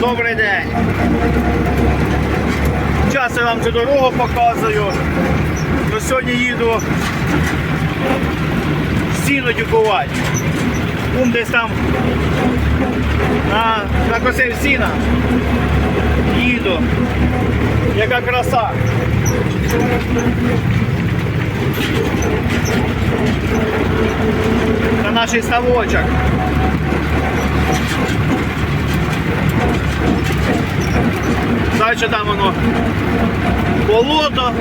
Добрий день. Часто я вам цю дорогу показую. Но сьогодні їду сіно дюкувати. Кум десь там на, накосив сіна. Їду. Яка краса. На наш ставочок. Дальше там воно болото.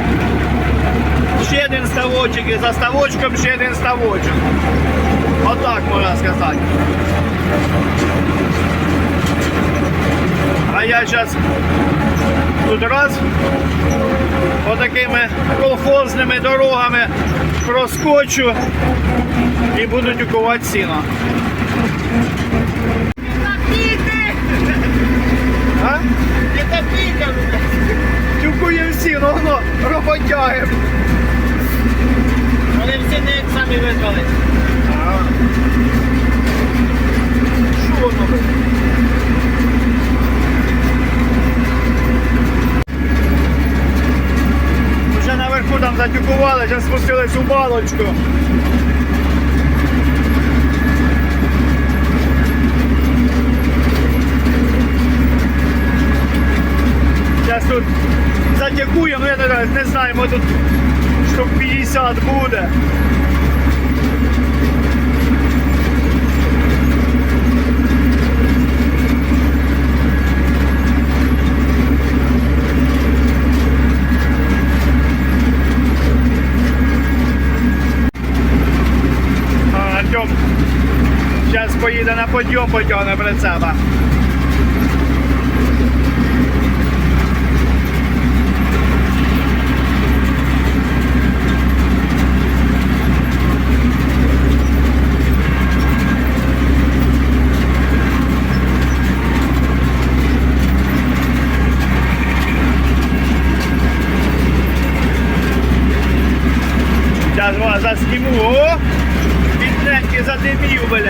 Ще один ставочок і за ставочком ще один ставочок. Отак можна сказати. А я зараз тут раз отакими колхозними дорогами проскочу і буду тюкувати сіно. А? Не такий, кажу. Тюкуємо сіно, воно роботяємо. Вони всі не як самі визвали. Що воно? ви? Вже наверху там затюкували, зараз спустились у балочку. Зараз тут затякуємо, я не, знаю, ми тут штук 50 буде. А, Артем зараз на подйом, потягне перед себе. Зараз вас засніму. О! Бідненький задимів, блядь.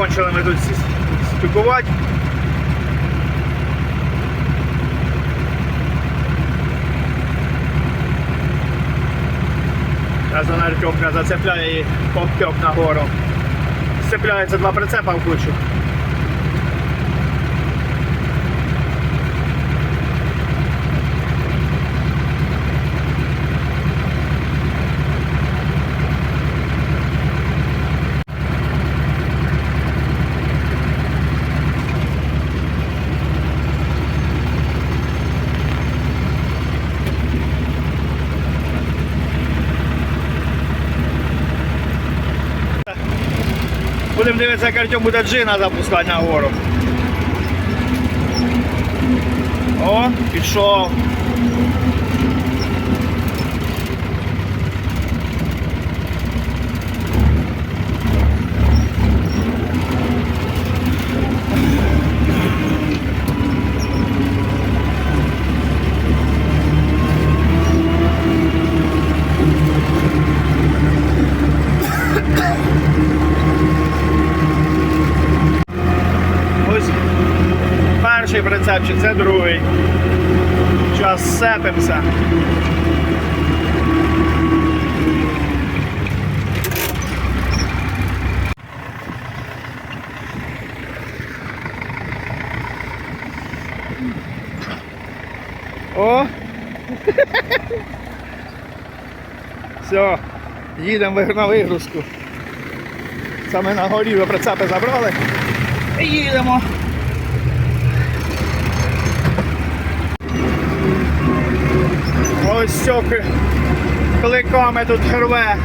Закончили ми тут сі- стукувати. Зараз Артемка зацепляє і повтек нагору. Сцепляється два прицепа в кучу. Будемо дивитися, як Артем буде джина запускати на гору. О, пішов. ось перший прицепчик, це другий. Зараз сепимося. О! Все, їдемо на вигрузку. Саме на горі ви прицепи забрали. Їдемо. Ось сьоки кликами тут рве.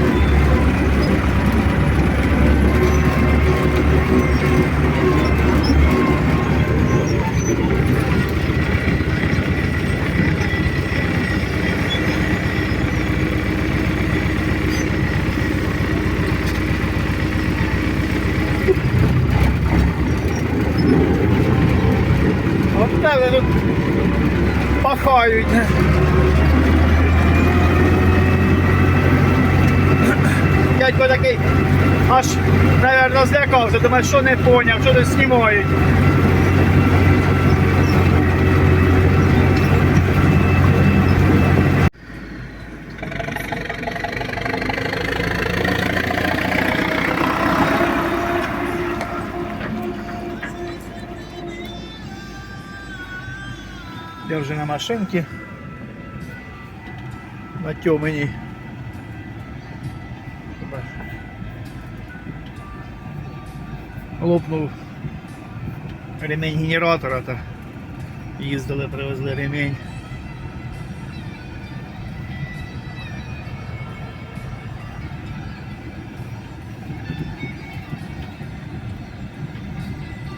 Тебе тут пахають. Дядько такий аж, мабуть, злякався, думає, що не поняв, що тут знімають. Я вже на машинці. На тьомені. Лопнув ремень генератора та їздили, привезли ремень.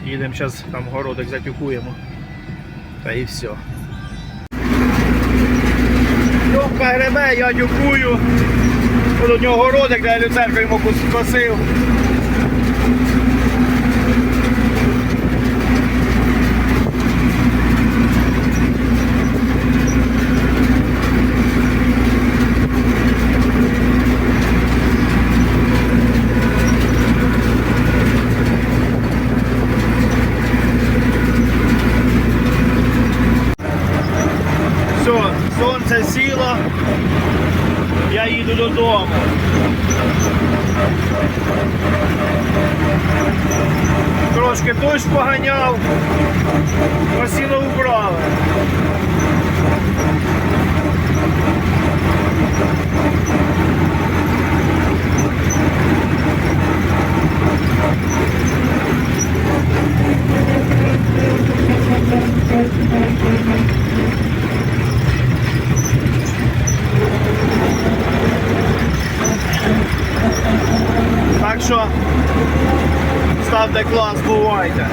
Їдемо зараз там городик затюкуємо. Та і все. Льовка гребе, я дюкую. У нього городик, де я люцерку йому косив. Все, сонце сіло, я їду додому. Трошки дощ поганяв, посіло убрали. Що ставте клас, бувайте.